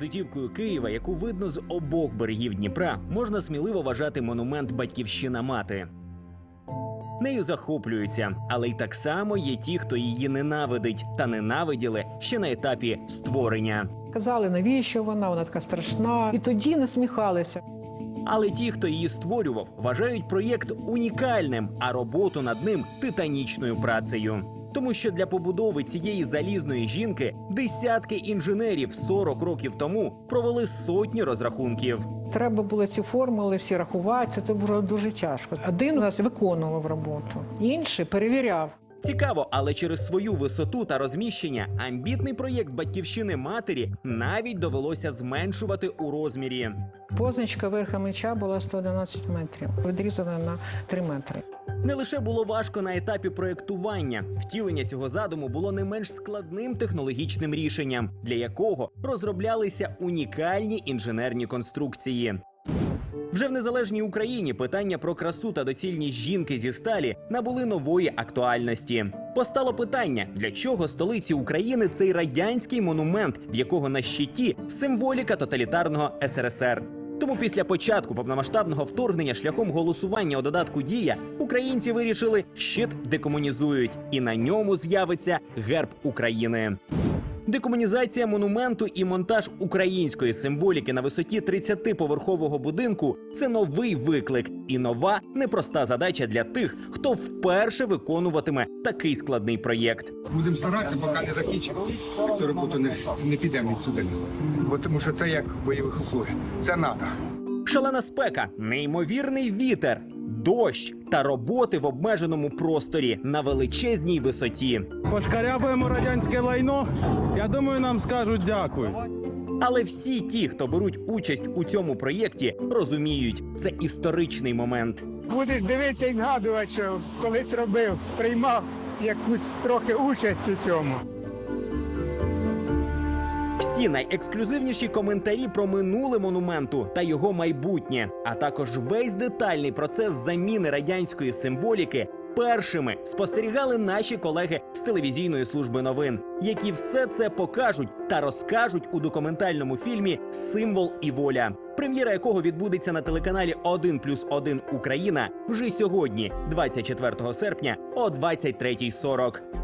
візитівкою Києва, яку видно з обох берегів Дніпра, можна сміливо вважати монумент Батьківщина мати. Нею захоплюються, але й так само є ті, хто її ненавидить та ненавиділи ще на етапі створення. Казали, навіщо вона, вона така страшна. І тоді насміхалися. Але ті, хто її створював, вважають проєкт унікальним, а роботу над ним титанічною працею. Тому що для побудови цієї залізної жінки десятки інженерів 40 років тому провели сотні розрахунків. Треба було ці формули всі рахувати. Це було дуже тяжко. Один у нас виконував роботу, інший перевіряв. Цікаво, але через свою висоту та розміщення амбітний проєкт батьківщини матері навіть довелося зменшувати у розмірі. Позначка верха меча була 111 метрів, відрізана на 3 метри. Не лише було важко на етапі проєктування, втілення цього задуму було не менш складним технологічним рішенням, для якого розроблялися унікальні інженерні конструкції. Вже в незалежній Україні питання про красу та доцільність жінки зі сталі набули нової актуальності. Постало питання, для чого столиці України цей радянський монумент, в якого на щиті символіка тоталітарного СРСР. Тому після початку повномасштабного вторгнення шляхом голосування у додатку Дія українці вирішили, щит декомунізують, і на ньому з'явиться герб України. Декомунізація монументу і монтаж української символіки на висоті 30-поверхового будинку це новий виклик і нова непроста задача для тих, хто вперше виконуватиме такий складний проєкт. Будемо старатися, поки не закінчимо цю роботу, не, не підемо відсюди. Бо тому що це як бойових условиях. Це треба. Шалена спека, неймовірний вітер, дощ та роботи в обмеженому просторі на величезній висоті. Пошкарябуємо радянське лайно. Я думаю, нам скажуть дякую. Але всі ті, хто беруть участь у цьому проєкті, розуміють, це історичний момент. Будеш дивитися і згадувати, що колись робив, приймав якусь трохи участь у цьому. Всі найексклюзивніші коментарі про минуле монументу та його майбутнє, а також весь детальний процес заміни радянської символіки. Першими спостерігали наші колеги з телевізійної служби новин, які все це покажуть та розкажуть у документальному фільмі Символ і воля, прем'єра якого відбудеться на телеканалі 1 плюс 1 Україна вже сьогодні, 24 серпня о 23.40.